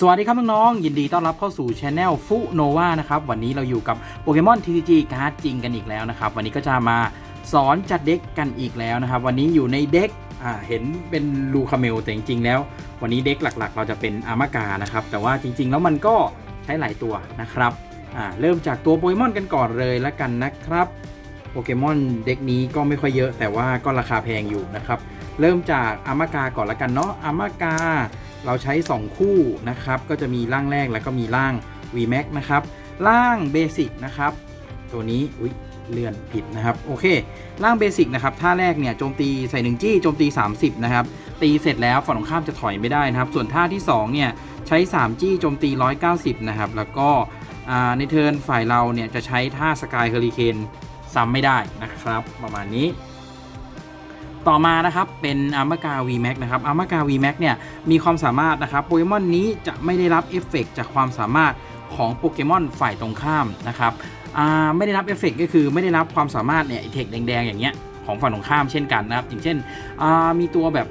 สวัสดีครับน้องๆ ยินดีต้อนรับเข้าสู่ช anel ฟุโนวานะครับ วันนี้เราอยู่กับโปเกมอน TCG การ์ดจริงกันอีกแล้วนะครับ วันนี้ก็จะมาสอนจัดเด็กกันอีกแล้วนะครับ วันนี้อยู่ในเด็กอ่าเห็นเป็นลูคาเมลแต่จริงๆแล้ว วันนี้เด็กหลักๆ เราจะเป็นอามากานะครับ แต่ว่าจริงๆ แล้วมันก็ใช้หลายตัวนะครับอ่าเริ่มจากตัวโปเกมอนกันก่อนเลยละกันนะครับโปเกมอนเด็กนี้ก็ไม่ค่อยเยอะ แต่ว่าก็ราคาแพงอยู่นะครับ เริ่มจากอามากาก่อนละกันเนาะอามากา เราใช้ 2 คู่นะครับ ก็จะมีร่างแรกแล้วก็มีร่าง VMAX นะครับ ร่างเบสิกนะครับ ตัวนี้ อุ๊ยเลื่อนผิดนะครับ โอเค ร่างเบสิกนะครับ ท่าแรกเนี่ยโจมตีใส่ 1 จี้โจมตี 30 นะครับ ตีเสร็จแล้วฝั่งตรงข้ามจะถอยไม่ได้นะครับ ส่วนท่าที่ 2 เนี่ย ใช้ 3 จี้โจมตี 190 นะครับ แล้วก็ในเทิร์นฝ่ายเราเนี่ยจะใช้ท่าสกายเฮอริเคนซ้ำไม่ได้นะครับ ประมาณนี้ ต่อมานะครับเป็นอามากา VMAX นะครับอามากา VMAX เนี่ยมีความสามารถนะครับโปเกมอนนี้จะไม่ได้รับเอฟเฟกต์จากความสามารถของโปเกมอนฝ่ายตรงข้ามนะครับไม่ได้รับเอฟเฟกต์ก็คือไม่ได้รับความสามารถเนี่ยเทคแดงๆอย่างเงี้ยของฝั่งตรงข้ามเช่นกันนะครับอย่างเช่นมีตัวแบบ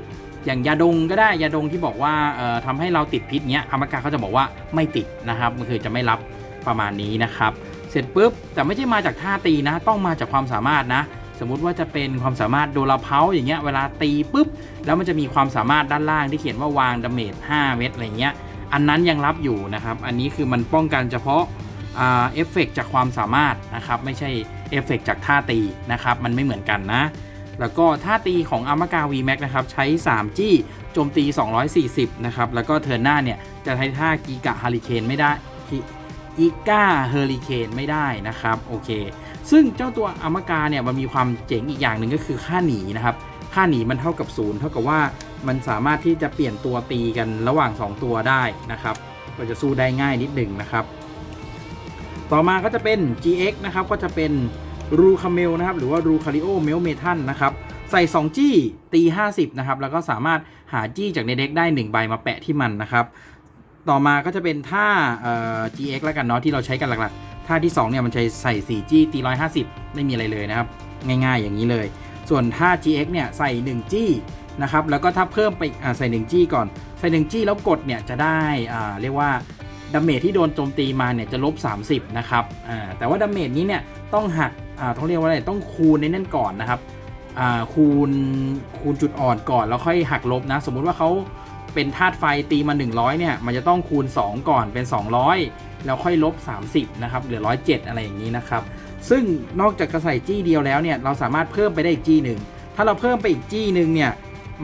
อย่างยาดงก็ได้ยาดงที่บอกว่าเอ่อทำให้เราติดพิษเงี้ยอามากาเขาจะบอกว่าไม่ติดนะครับมันคือจะไม่รับประมาณนี้นะครับ เสร็จปุ๊บแต่ไม่ใช่มาจากท่าตีนะ ต้องมาจากความสามารถนะ สมมุติว่าจะเป็นความสามารถโดราเพาอย่างเงี้ยเวลาตีปุ๊บ แล้วมันจะมีความสามารถด้านล่างที่เขียนว่าวางดาเมจ5เม็ดอะไรเงี้ยอันนั้นยังรับอยู่นะครับ อันนี้คือมันป้องกันเฉพาะเอฟเฟกจากความสามารถนะครับ ไม่ใช่เอฟเฟกจากท่าตีนะครับ มันไม่เหมือนกันนะ แล้วก็ท่าตีของอามากา VMAX นะครับ ใช้ 3 จี้โจมตี 240 นะครับ แล้วก็เทิร์นหน้าเนี่ย จะใช้ท่ากีกะฮาริเคนไม่ได้กีกาเฮอริเคนไม่ได้นะครับ โอเค ซึ่งเจ้าตัวอมกาเนี่ยมันมีความเจ๋งอีกอย่างหนึ่งก็คือค่าหนีนะครับค่าหนีมันเท่ากับศูนย์เท่ากับว่ามันสามารถที่จะเปลี่ยนตัวตีกันระหว่าง 2 ตัวได้นะครับก็จะสู้ได้ง่ายนิดหนึ่งนะครับ ต่อมาก็จะเป็น GX นะครับก็จะเป็นรูคาเมลนะครับหรือว่ารูคาริโอเมลเมทันนะครับใส่ 2 จี้ตี 50 นะครับ แล้วก็สามารถหาจี้จากในเด็กได้ 1 ใบมาแปะที่มันนะครับ ต่อมาก็จะเป็นท่าเอ่อ GX แล้วกันเนาะที่เราใช้กันหลักๆท่าที่2เนี่ยมันใช้ใส่4จี้ตี150 ไม่มีอะไรเลยนะครับ ง่ายๆอย่างนี้เลย ส่วนท่า GX เนี่ยใส่1จี้นะครับแล้วก็ถ้าเพิ่มไปอ่าใส่1จี้ก่อนใส่1จี้แล้วกดเนี่ยจะได้อ่าเรียกว่าดาเมจที่โดนโจมตีมาเนี่ยจะลบ 30 นะครับอ่าแต่ว่าดาเมจนี้เนี่ยต้องหักอ่าต้องเรียกว่าอะไรต้องคูณในนั่นก่อนนะครับอ่าคูณคูณจุดอ่อนก่อนแล้วค่อยหักลบนะ สมมุติว่าเขา เป็นธาตุไฟตีมา 100 เนี่ย มันจะต้องคูณ 2 ก่อนเป็น 200 แล้วค่อยลบ 30 นะครับ เหลือ 107 อะไรอย่างนี้นะครับ ซึ่งนอกจากจะใส่จี้เดียวแล้วเนี่ย เราสามารถเพิ่มไปได้อีกจี้หนึ่ง ถ้าเราเพิ่มไปอีกจี้หนึ่งเนี่ย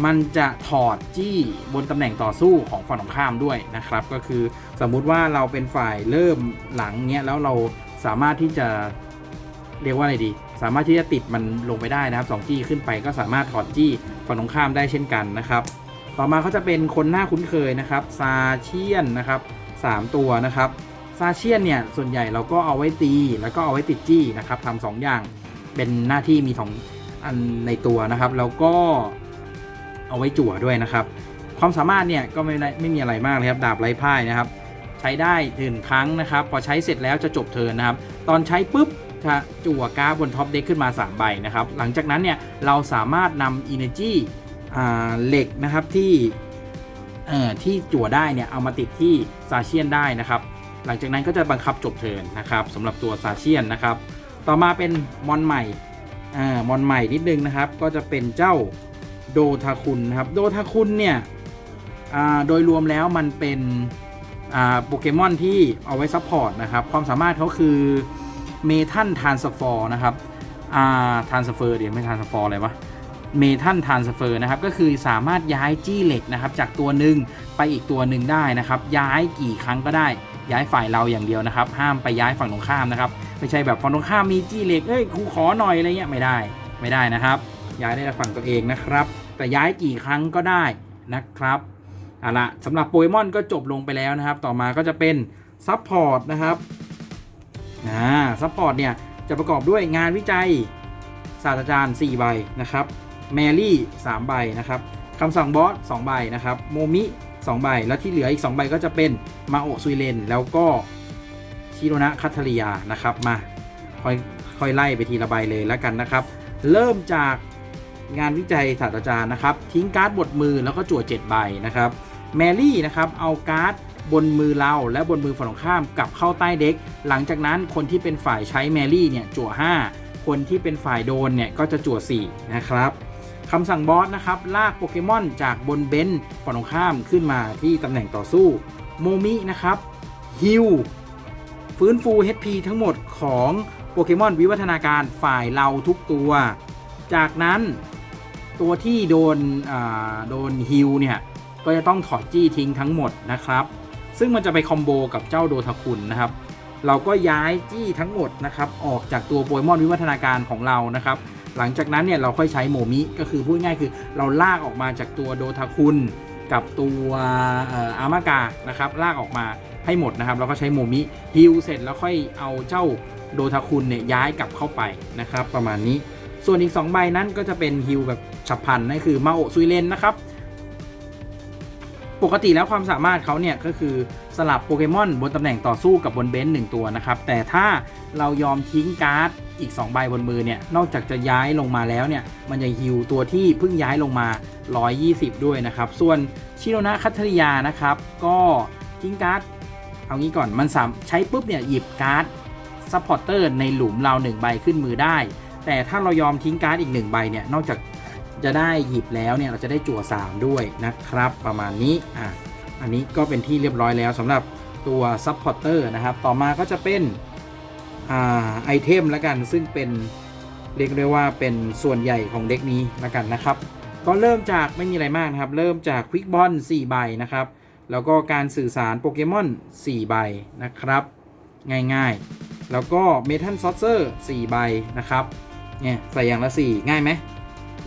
มันจะถอดจี้บนตำแหน่งต่อสู้ของฝั่งตรงข้ามด้วยนะครับ ก็คือสมมุติว่าเราเป็นฝ่ายเริ่มหลังเนี่ยแล้วเราสามารถที่จะเรียกว่าอะไรดี สามารถที่จะติดมันลงไปได้นะครับ2จี้ขึ้นไปก็สามารถถอดจี้ฝั่งตรงข้ามได้เช่นกันนะครับ ต่อมาเขาจะเป็นคนหน้าคุ้นเคยนะครับซาเชียนนะครับสามตัวนะครับซาเชียนเนี่ยส่วนใหญ่เราก็เอาไว้ตีแล้วก็เอาไว้ติดจี้นะครับทำสองอย่างเป็นหน้าที่มีสองอันในตัวนะครับแล้วก็เอาไว้จั่วด้วยนะครับ ความสามารถเนี่ยก็ไม่ได้ไม่มีอะไรมากเลยครับดาบไร้พ่ายนะครับ ใช้ได้หนึ่งครั้งนะครับ พอใช้เสร็จแล้วจะจบเทินนะครับ ตอนใช้ปุ๊บจะจั่วการ์ดบนท็อปเด็กขึ้นมา 3 ใบนะครับ หลังจากนั้นเนี่ยเราสามารถนำ Energy เหล็กนะครับที่ที่จั่วได้เนี่ยเอามาติดที่ซาเชียนได้นะครับ หลังจากนั้นก็จะบังคับจบเทินนะครับสำหรับตัวซาเชียนนะครับ ต่อมาเป็นมอนใหม่อมอนใหม่นิดนึงนะครับ ก็จะเป็นเจ้าโดทาคุนนะครับโดทาคุนเนี่ยโดยรวมแล้วมันเป็นโปเกมอนที่เอาไว้ซัพพอร์ตนะครับความสามารถเขาคือเมทัลทานสฟอร์นะครับทานสเฟอร์เดี๋ยวไม่ทานสฟอร์อะไรวะ เมทัลทรานสเฟอร์นะครับก็คือสามารถย้ายจี้เหล็กนะครับจากตัวหนึ่งไปอีกตัวหนึ่งได้นะครับ ย้ายกี่ครั้งก็ได้ ย้ายฝ่ายเราอย่างเดียวนะครับ ห้ามไปย้ายฝั่งตรงข้ามนะครับไม่ใช่แบบฝั่งตรงข้ามมีจี้เหล็กเอ้ยครูขอหน่อยอะไรเงี้ยไม่ได้ไม่ได้นะครับ ย้ายได้แต่ฝั่งตัวเองนะครับ แต่ย้ายกี่ครั้งก็ได้นะครับเอาละสำหรับโปเกมอนก็จบลงไปแล้วนะครับ ต่อมาก็จะเป็นซัพพอร์ตนะครับอ่าซัพพอร์ตเนี่ยจะประกอบด้วยงานวิจัยศาสตราจารย์ 4 ใบนะครับ แมรี่3ใบนะครับคำสั่งบอส2ใบนะครับโมมิ2ใบ แล้วที่เหลืออีก 2 ใบก็จะเป็นมาโอซุยเลน แล้วก็ชิโรนะคัตเทริยานะครับมาค่อยค่อยไล่ไปทีละใบเลยแล้วกันนะครับ เริ่มจากงานวิจัยศาสตราจารย์นะครับ ทิ้งการ์ดบทมือแล้วก็จั่ว7ใบนะครับแมรี่นะครับเอาการ์ดบนมือเราและบนมือฝั่งตรงข้ามกลับเข้าใต้เด็ก หลังจากนั้นคนที่เป็นฝ่ายใช้แมรี่เนี่ยจั่ว5คนที่เป็นฝ่ายโดนเนี่ยก็จะจั่ว4นะครับ คำสั่งบอสนะครับ ลากโปเกมอนจากบนเบนซ์ฝั่งตรงข้ามขึ้นมาที่ตำแหน่งต่อสู้ โมมินะครับฮิวฟื้นฟู HP ทั้งหมดของโปเกมอนวิวัฒนาการฝ่ายเราทุกตัว จากนั้นตัวที่โดนอ่าโดนฮิวเนี่ย ก็จะต้องถอดจี้ทิ้งทั้งหมดนะครับ ซึ่งมันจะไปคอมโบกับเจ้าโดทาคุนนะครับ เราก็ย้ายจี้ทั้งหมดนะครับ ออกจากตัวโปเกมอนวิวัฒนาการของเรานะครับ หลังจากนั้นเนี่ยเราค่อยใช้โมมิก็คือพูดง่ายๆคือเราลากออกมาจากตัวโดทาคุนกับตัวอามากานะครับลากออกมาให้หมดนะครับแล้วก็ใช้โมมิฮิลเสร็จแล้วค่อยเอาเจ้าโดทาคุนเนี่ยย้ายกลับเข้าไปนะครับประมาณนี้ ส่วนอีก 2 ใบนั้นก็จะเป็นฮิลแบบฉับพลันนั่นคือมาโอซุยเลนนะครับ ปกติแล้วความสามารถเขาเนี่ยก็คือสลับโปเกมอนบนตำแหน่งต่อสู้กับบนเบนซ์หนึ่งตัวนะครับ แต่ถ้าเรายอมทิ้งการ์ดอีก 2 ใบบนมือเนี่ย นอกจากจะย้ายลงมาแล้วเนี่ย มันยังฮิวตัวที่เพิ่งย้ายลงมา 120 ด้วยนะครับ ส่วนชิโรนะคัตเทริยานะครับ ก็ทิ้งการ์ดเอางี้ก่อนมันสามใช้ปุ๊บเนี่ยหยิบการ์ดซัพพอร์เตอร์ในหลุมเราหนึ่งใบขึ้นมือได้ แต่ถ้าเรายอมทิ้งการ์ดอีกหนึ่งใบเนี่ยนอกจาก จะได้หยิบแล้วเนี่ยเราจะได้จั่ว 3 ด้วยนะครับ ประมาณนี้อะอันนี้ก็เป็นที่เรียบร้อยแล้วสำหรับตัวซัพพอร์เตอร์นะครับ ต่อมาก็จะเป็นอ่าไอเทมแล้วกัน ซึ่งเป็นเรียกได้ว่าเป็นส่วนใหญ่ของเด็กนี้แล้วกันนะครับ ก็เริ่มจากไม่มีอะไรมากนะครับ เริ่มจากควิกบอล4ใบนะครับ แล้วก็การสื่อสารโปเกมอน4ใบนะครับ ง่ายๆ แล้วก็เมทัลซอสเซอร์4ใบนะครับเนี่ยใส่อย่างละ 4 ง่ายไหม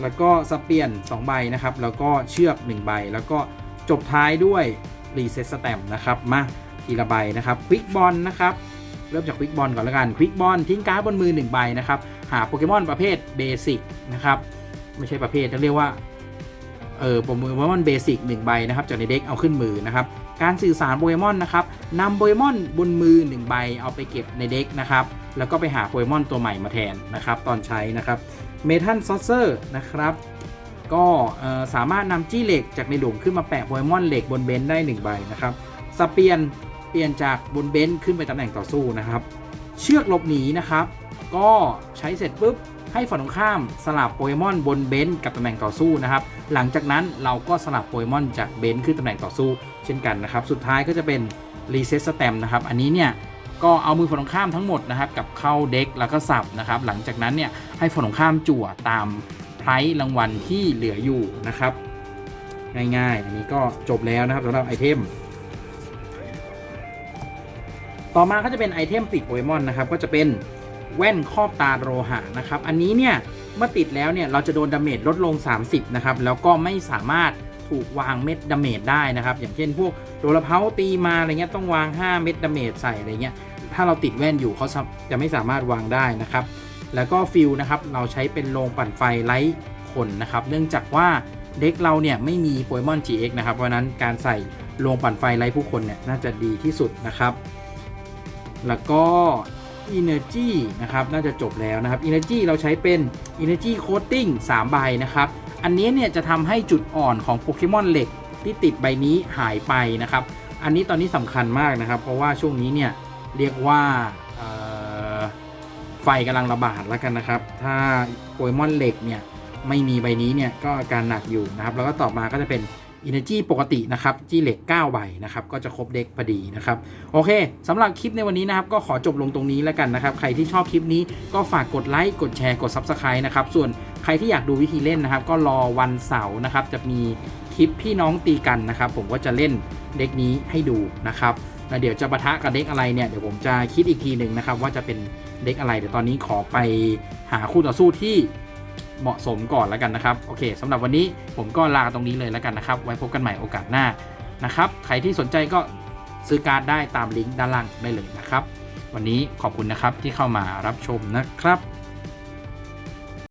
แล้วก็สเปียน2ใบนะครับ แล้วก็เชือก1ใบ แล้วก็จบท้ายด้วยรีเซ็ตสแตมนะครับ มาทีละใบนะครับควิกบอลนะครับเริ่มจากควิกบอลก่อนแล้วกันควิกบอลทิ้งการ์ดบนมือ1ใบนะครับ หาโปเกมอนประเภทเบสิกนะครับ ไม่ใช่ประเภทเรียกว่าเออโปเกมอนเบสิกหนึ่งใบนะครับจากในเด็กเอาขึ้นมือนะครับ การสื่อสารโปเกมอนนะครับนำโปเกมอนบนมือ 1 ใบเอาไปเก็บในเด็กนะครับ แล้วก็ไปหาโปเกมอนตัวใหม่มาแทนนะครับ ตอนใช้นะครับ เมทัลซอสเซอร์นะครับ ก็สามารถนำจี้เหล็กจากในหลุมขึ้นมาแปะโปเกมอนเหล็กบนเบนซ์ได้ 1 ใบนะครับสเปียนเปลี่ยนจากบนเบนซ์ขึ้นไปตำแหน่งต่อสู้นะครับ เชือกหลบหนีนะครับ ก็ใช้เสร็จปุ๊บให้ฝั่งตรงข้ามสลับโปเกมอนบนเบนซ์กับตำแหน่งต่อสู้นะครับ หลังจากนั้นเราก็สลับโปเกมอนจากเบนซ์ขึ้นตำแหน่งต่อสู้ เช่นกันนะครับ สุดท้ายก็จะเป็นรีเซ็ตสแตมนะครับ อันนี้เนี่ย ก็เอามือฝั่งตรงข้ามทั้งหมดนะครับกับเข้าเด็กแล้วก็สับนะครับ หลังจากนั้นเนี่ยให้ฝั่งตรงข้ามจั่วตามไพรส์รางวัลที่เหลืออยู่นะครับ ง่ายๆ อันนี้ก็จบแล้วนะครับสำหรับไอเทมต่อมาก็จะเป็นไอเทมติดโปเกมอนนะครับก็จะเป็นแว่นครอบตาโลหะนะครับ อันนี้เนี่ยเมื่อติดแล้วเนี่ยเราจะโดนดาเมจลดลง 30 นะครับ แล้วก็ไม่สามารถ ถูกวางเม็ดดาเมจได้นะครับ อย่างเช่นพวกโดนเพาตีมาอะไรเงี้ยต้องวาง 5 เม็ดดาเมจใส่อะไรเงี้ยถ้าเราติดแว่นอยู่เขาจะไม่สามารถวางได้นะครับ แล้วก็ฟิลนะครับเราใช้เป็นโรงปั่นไฟไร้คนนะครับ เนื่องจากว่าเด็กเราเนี่ยไม่มีโปเกมอน GX นะครับเพราะฉะนั้นการใส่โรงปั่นไฟไร้ผู้คนเนี่ยน่าจะดีที่สุดนะครับ แล้วก็ Energy นะครับน่าจะจบแล้วนะครับ Energy เราใช้เป็น Energy Coating 3ใบนะครับ อันนี้เนี่ยจะทำให้จุดอ่อนของโปเกมอนเหล็กที่ติดใบนี้หายไปนะครับ อันนี้ตอนนี้สำคัญมากนะครับ เพราะว่าช่วงนี้เนี่ยเรียกว่าไฟกำลังระบาดแล้วกันนะครับ ถ้าโปเกมอนเหล็กเนี่ยไม่มีใบนี้เนี่ยก็อาการหนักอยู่นะครับ แล้วก็ต่อมาก็จะเป็น Energy ปกตินะครับจี้เหล็ก9ใบนะครับก็จะครบเด็กพอดีนะครับโอเคสำหรับคลิปในวันนี้นะครับก็ขอจบลงตรงนี้แล้วกันนะครับ ใครที่ชอบคลิปนี้ก็ฝากกดไลค์กดแชร์กด Subscribe นะครับส่วน ใครที่อยากดูวิธีเล่นนะครับ ก็รอวันเสาร์นะครับ จะมีคลิปพี่น้องตีกันนะครับ ผมก็จะเล่นเด็กนี้ให้ดูนะครับแล้วเดี๋ยวจะปะทะกับเด็กอะไรเนี่ยเดี๋ยวผมจะคิดอีกทีหนึ่งนะครับ ว่าจะเป็นเด็กอะไรเดี๋ยวตอนนี้ขอไปหาคู่ต่อสู้ที่เหมาะสมก่อนแล้วกันนะครับโอเคสำหรับวันนี้ผมก็ลาตรงนี้เลยแล้วกันนะครับ ไว้พบกันใหม่โอกาสหน้านะครับ ใครที่สนใจก็ซื้อการ์ดได้ตามลิงก์ด้านล่างได้เลยนะครับ วันนี้ขอบคุณนะครับที่เข้ามารับชมนะครับ